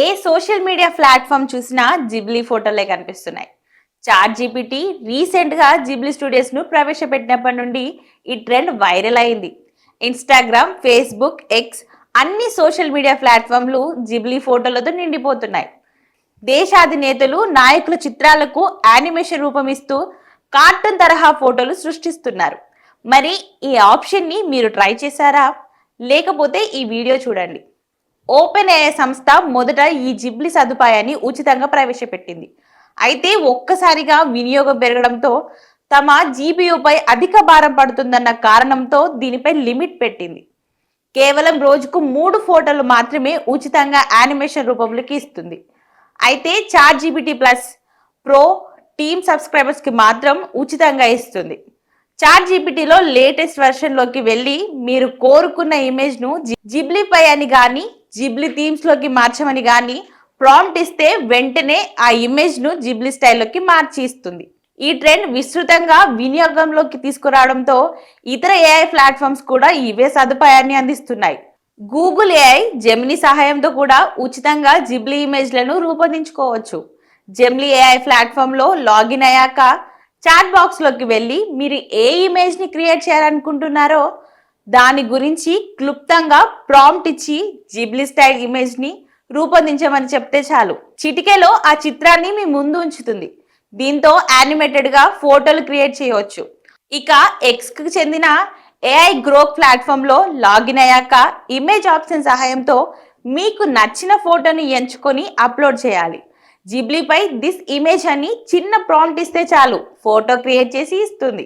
ఏ social media platform చూసినా Ghibli ఫోటోలే కనిపిస్తున్నాయి. చాట్ జీపీటీ రీసెంట్గా జిబ్లీ స్టూడియోస్ను ప్రవేశపెట్టినప్పటి నుండి ఈ ట్రెండ్ వైరల్ అయింది. ఇన్స్టాగ్రామ్ ఫేస్బుక్ ఎక్స్ అన్ని సోషల్ మీడియా ప్లాట్ఫామ్లు జిబ్లీ ఫోటోలతో నిండిపోతున్నాయి. దేశాధినేతలు నాయకుల చిత్రాలకు యానిమేషన్ రూపం ఇస్తూ కార్టూన్ తరహా ఫోటోలు సృష్టిస్తున్నారు. మరి ఈ ఆప్షన్ని మీరు ట్రై చేశారా? లేకపోతే ఈ వీడియో చూడండి. ఓపెన్ ఏఐ సంస్థ మొదట ఈ జిబ్లీ సదుపాయాన్ని ఉచితంగా ప్రవేశపెట్టింది. అయితే ఒక్కసారిగా వినియోగం పెరగడంతో తమ జీబీయూపై అధిక భారం పడుతుందన్న కారణంతో దీనిపై లిమిట్ పెట్టింది. కేవలం రోజుకు మూడు ఫోటోలు మాత్రమే ఉచితంగా యానిమేషన్ రూపంలోకి ఇస్తుంది. అయితే ChatGPT plus pro team సబ్స్క్రైబర్స్కి మాత్రం ఉచితంగా ఇస్తుంది. చాట్ జీపీటీలో లేటెస్ట్ వెర్షన్లోకి వెళ్ళి మీరు కోరుకున్న ఇమేజ్ను జిబ్లీపై అని కానీ జిబ్లీ థీమ్స్లోకి మార్చమని కానీ ప్రాంప్ట్ ఇస్తే వెంటనే ఆ ఇమేజ్ను జిబ్లీ స్టైల్లోకి మార్చి ఇస్తుంది ఈ ట్రెండ్ విస్తృతంగా వినియోగంలోకి తీసుకురావడంతో ఇతర ఏఐ ప్లాట్ఫామ్స్ కూడా ఇవే సదుపాయాన్ని అందిస్తున్నాయి. గూగుల్ ఏఐ జెమిని సహాయంతో కూడా ఉచితంగా జిబ్లీ ఇమేజ్లను రూపొందించుకోవచ్చు. జెమ్లీ ఏఐ ప్లాట్ఫామ్లో లాగిన్ అయ్యాక చాట్ బాక్స్లోకి వెళ్ళి మీరు ఏ ఇమేజ్ని క్రియేట్ చేయాలనుకుంటున్నారో దాని గురించి క్లుప్తంగా ప్రాంప్ట్ ఇచ్చి జిబ్లీ స్టైల్ ఇమేజ్ని రూపొందించమని చెప్తే చాలు. చిటికెలో ఆ చిత్రాన్ని మీ ముందు ఉంచుతుంది. దీంతో యానిమేటెడ్గా ఫోటోలు క్రియేట్ చేయవచ్చు. ఇక ఎక్స్కి చెందిన ఏఐ గ్రోక్ ప్లాట్ఫామ్లో లాగిన్ అయ్యాక ఇమేజ్ ఆప్షన్ సహాయంతో మీకు నచ్చిన ఫోటోని ఎంచుకొని అప్లోడ్ చేయాలి. జిబ్లీపై దిస్ ఇమేజ్ అని చిన్న ప్రాంప్ట్ ఇస్తే చాలు. ఫోటో క్రియేట్ చేసి ఇస్తుంది.